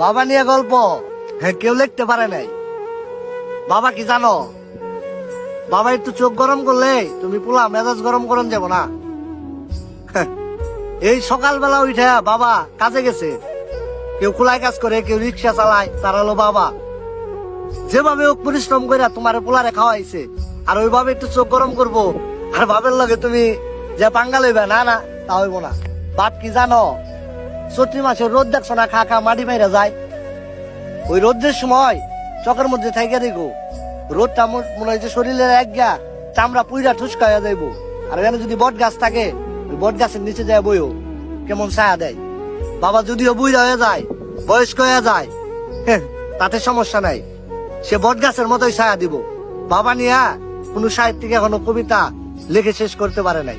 বাবা নিয়ে গল্প। হ্যাঁ কেউ লিখতে পারে নাই। বাবা কি জানো? বাবা একটু চোখ গরম করলে তুমি পোলা মেজাজ গরম করন যাব না। এই সকালবেলা উঠে বাবা কাজে গেছে। কেউ খোলায় কাজ করে, কেউ রিক্সা চালায়, তার হলো বাবা। যেভাবে হোক পরিশ্রম করে তোমার পোলারে খাওয়াইছে, আর ওইভাবে একটু চোখ গরম করব। আর বাবের লগে তুমি যে পাঙ্গা লইবে, না না, তা হইব না। বাপ কি জানো? চৈত্রি মাসের রোদ দেখছ না? খা খা মাটি মাইরা যায়। ওই রোদের সময় চকের মধ্যে থাইকা দেখো রোদটা মনে হয় যে শরীরের এক গা চামড়া পুইরা ঠুসকা হয়ে যাইবো। আর এখানে যদি বট গাছ থাকে ওই বট গাছের নিচে যায় বইও। কেমন ছায়া দেয়। বাবা যদিও বুইরা হয়ে যায় বয়স্ক হয়ে যায় হ্যাঁ, তাতে সমস্যা নাই। সে বট গাছের মতোই ছায়া দিব। বাবা নিয়া কোনো সাহিত্যিক এখনও কবিতা লিখে শেষ করতে পারে নাই।